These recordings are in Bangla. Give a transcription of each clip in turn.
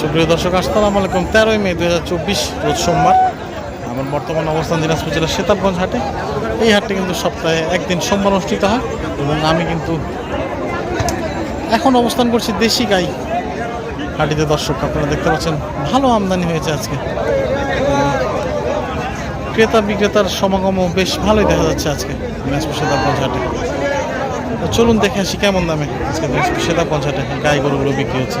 সুপ্রিয় দর্শক, আসসালামু আলাইকুম। তেরোই মে দু হাজার চব্বিশ, রোজ সোমবার। আমার বর্তমান অবস্থান দিনাজপুর জেলার সেতাবগঞ্জ হাটে। এই হাটটি কিন্তু সপ্তাহে একদিন সোমবার অনুষ্ঠিত হয় এবং আমি কিন্তু এখন অবস্থান করছি দেশি গাই হাটিতে। দর্শক, আপনারা দেখতে পাচ্ছেন, ভালো আমদানি হয়েছে আজকে। ক্রেতা বিক্রেতার সমাগমও বেশ ভালোই দেখা যাচ্ছে আজকে দিনাজপুর সেতাবগঞ্জ হাটে। চলুন দেখে আসি কেমন দামে আজকে দিনাজপুর সেতাবগঞ্জ হাটে গাই গরুগুলো বিক্রি হচ্ছে।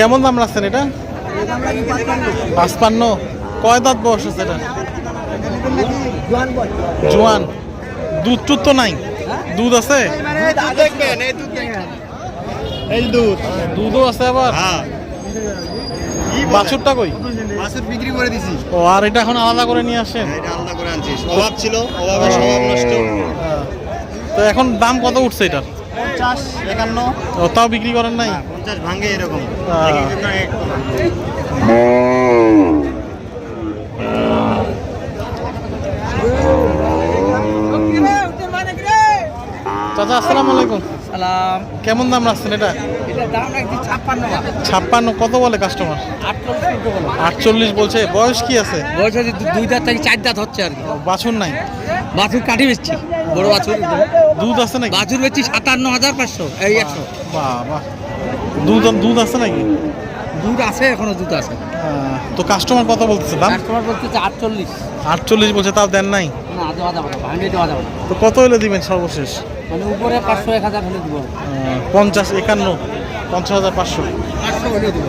কেমন দাম রাখছেন এটা? পাঁচপান্ন। কয় দাঁত বয়স আছে এটা? জোয়ান। দুধ টুধ তো নাই? দুধ আছে? এই দুধ। দুধও আছে আবার? হ্যাঁ। বাছুরটা কই? মাছের বিক্রি করে দিছি। ও আর এটা এখন আলাদা করে নিয়ে আসেন? এটা আলাদা করে আনছিস অভাব ছিল অভাবে স্বভাব নষ্ট। তো এখন দাম কত উঠছে এটার? পঞ্চাশ একান্ন। তাও বিক্রি করেন নাই? হ্যাঁ, পঞ্চাশ ভাঙে এরকম। চাচা আসসালামু আলাইকুম। সালাম। কেমন দাম রাখছেন এটা? এটা দাম রাখছি ছাপ্পান্ন ছাপ্পান্ন কত বলে কাস্টমার আটচল্লিশ বলছে। বয়স কি আছে? বয়স দুই দাঁত থেকে চার দাঁত হচ্ছে আর কি। বাছুর নাই? বাছুর কাঠি বেচছি। বড় বাছুর দুধ আছে নাকি বাছুর বেচছি সাতান্ন হাজার পাঁচশো এই একশো বাহ বাহ দুধ দুধ আছে নাকি দুধ আছে এখনও দুধ আছে তো কাস্টমার কত বলতেছে দাম কাস্টমার বলতেছে আটচল্লিশ আটচল্লিশ বলছে তাও দেন নাই না দেওয়া যাবে ভাঙে দেওয়া যাবে তো কত হলে দিবেন সর্বশেষ মানে উপরে পাঁচশো এক হাজার হলে দিব পঞ্চাশ একান্ন পঞ্চাশ হাজার পাঁচশো পাঁচশো হলে দিব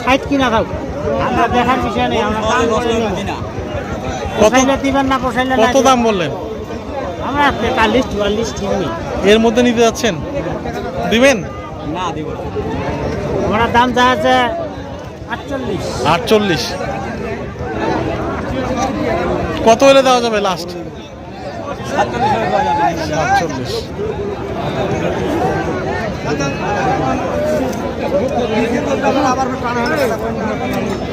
ষাট কিনা থাক আমরা দেখার বিষয় নেই আমরা দাম বলে নেব। কত পোষাইলে দিবেন না পোষাইলে না কত দাম বললেন? এর মধ্যে নিতে যাচ্ছেন? দিবেন? না দিব দাম যা আছে আটচল্লিশ। আটচল্লিশ। কত হলে দেওয়া যাবে লাস্ট সাতচল্লিশ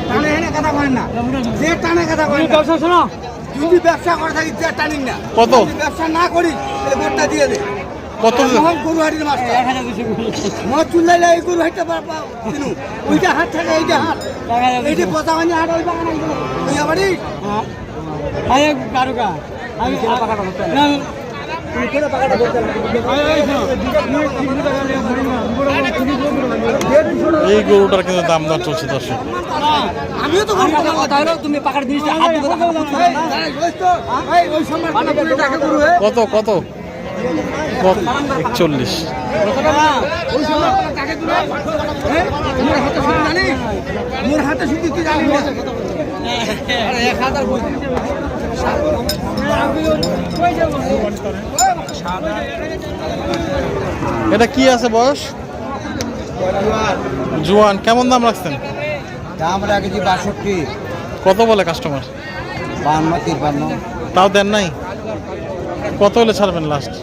টানে এনে কথা বলেন না যে টানে কথা বলেন না শোনো যদি ব্যবসা করে থাকি যে টানিন না কত? যদি ব্যবসা না করি তাহলে ভোটটা দিয়ে দে কত মহল গরু হাটির মাছটা মহ চুল্লাইলে এই গরু হাটটা কিনু ওইটা হাট থাকে এইটা হাট এইটা পচা মানে হাট ওই বাগান ওই আবারই এই গরুটার কিন্তু দাম দর চলছে দর্শক। আমিও তো তুমি কত কত? কত? একচল্লিশ। এটা কি আছে বয়স? জোয়ান। কেমন দাম রাখছেন? দাম রাখেছি বাষট্টি। কত বলে কাস্টমার বান্ন তিপ্পান্ন তাও দেন নাই? কত হলে ছাড়বেন লাস্ট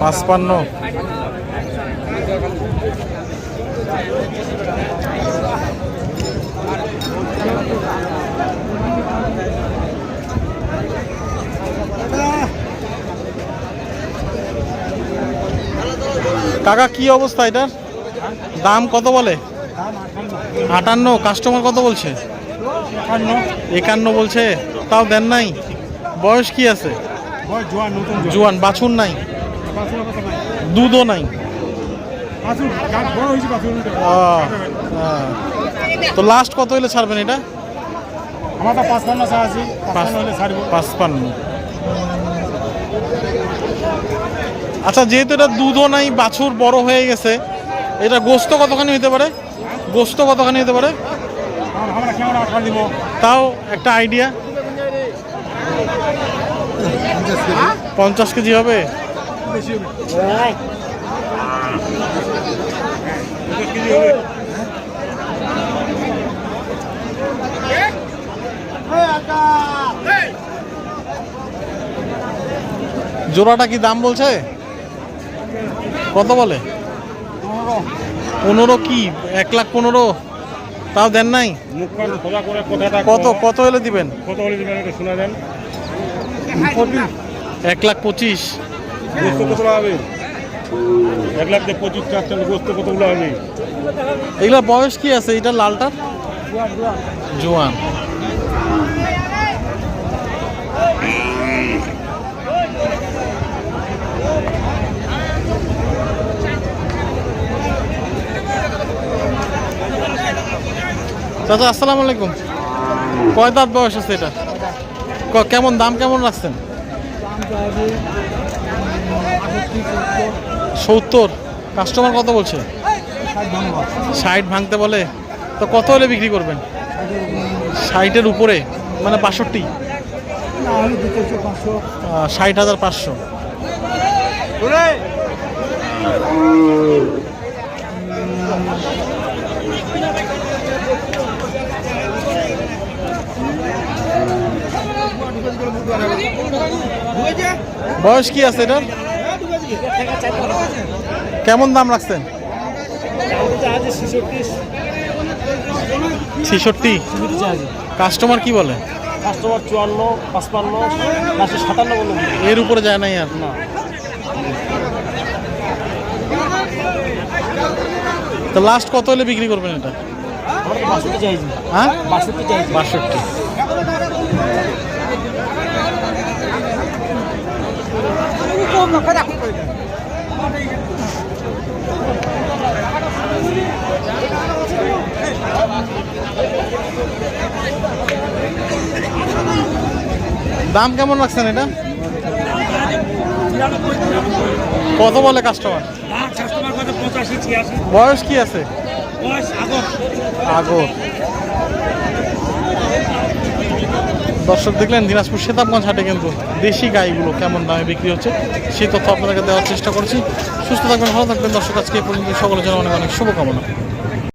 পাঁচপান্ন। কাকা, কি অবস্থা এটার? দাম কত বলে? আটান্ন। কাস্টমার কত বলছে? একান্ন বলছে। তাও দেন নাই? বয়স কি আছে? জোয়ান, বাছুর নাই? দুধও নাই। তো লাস্ট কত হলে ছাড়বেন এটা? আমার তো পাঁচ পান্ন আছে পাঁচ পাঁচ হলে ছাড়বো পাঁচপান্ন। আচ্ছা যেহেতু এটা দুধও নাই, বাছুর বড় হয়ে গেছে, এটা গোস্ত কতখানি হতে পারে? গোস্ত কতখানি হতে পারে? তাও একটা আইডিয়া পঞ্চাশ কেজি হবে? জোড়াটা কি দাম বলছে? কত বলে? পনেরো। কি? এক লাখ পনেরো? তাও দেন নাই? কত কত হলে দিবেন? কত হলে দিবেন এটা শোনা দেন। এক লাখ পঁচিশ। হবে? এক লাখ দিয়ে পঁচিশ চারটা গোস্ত কতগুলো হবে? এগুলা বয়স কি আছে? এটা লালটার জোয়ান। চাচা, আসসালামু আলাইকুম। কয় দাঁত বয়স আছে এটা? কেমন দাম কেমন রাখছেন? সত্তর। কাস্টমার কত বলছে? ষাট ভাঙতে বলে। তো কত হলে বিক্রি করবেন? ষাটের উপরে মানে বাষট্টি? ষাট হাজার পাঁচশো। বয়স কি আছে এটা? কেমন দাম রাখছেন? ছেষট্টি। কাস্টমার কি বলে? কাস্টমার চুয়ান্ন পাঁচপান্ন সাতান্ন এর উপরে যায় নাই আর? না। তো লাস্ট কত হলে বিক্রি করবেন এটা? বাষট্টি চাইছি। হ্যাঁ? বাষট্টি বাষট্টি। দাম কেমন রাখছেন এটা? কত বলে কাস্টমার বয়স কি আছে? আগর দর্শক দেখলেন, দিনাজপুর সেতাবগঞ্জ হাটে কিন্তু দেশি গাইগুলো কেমন দামে বিক্রি হচ্ছে, সেই তথ্য আপনাদেরকে দেওয়ার চেষ্টা করছি। সুস্থ থাকবেন, ভালো থাকবেন। দর্শক, আজকে এই পর্যন্ত সকলের জন্য অনেক অনেক শুভকামনা।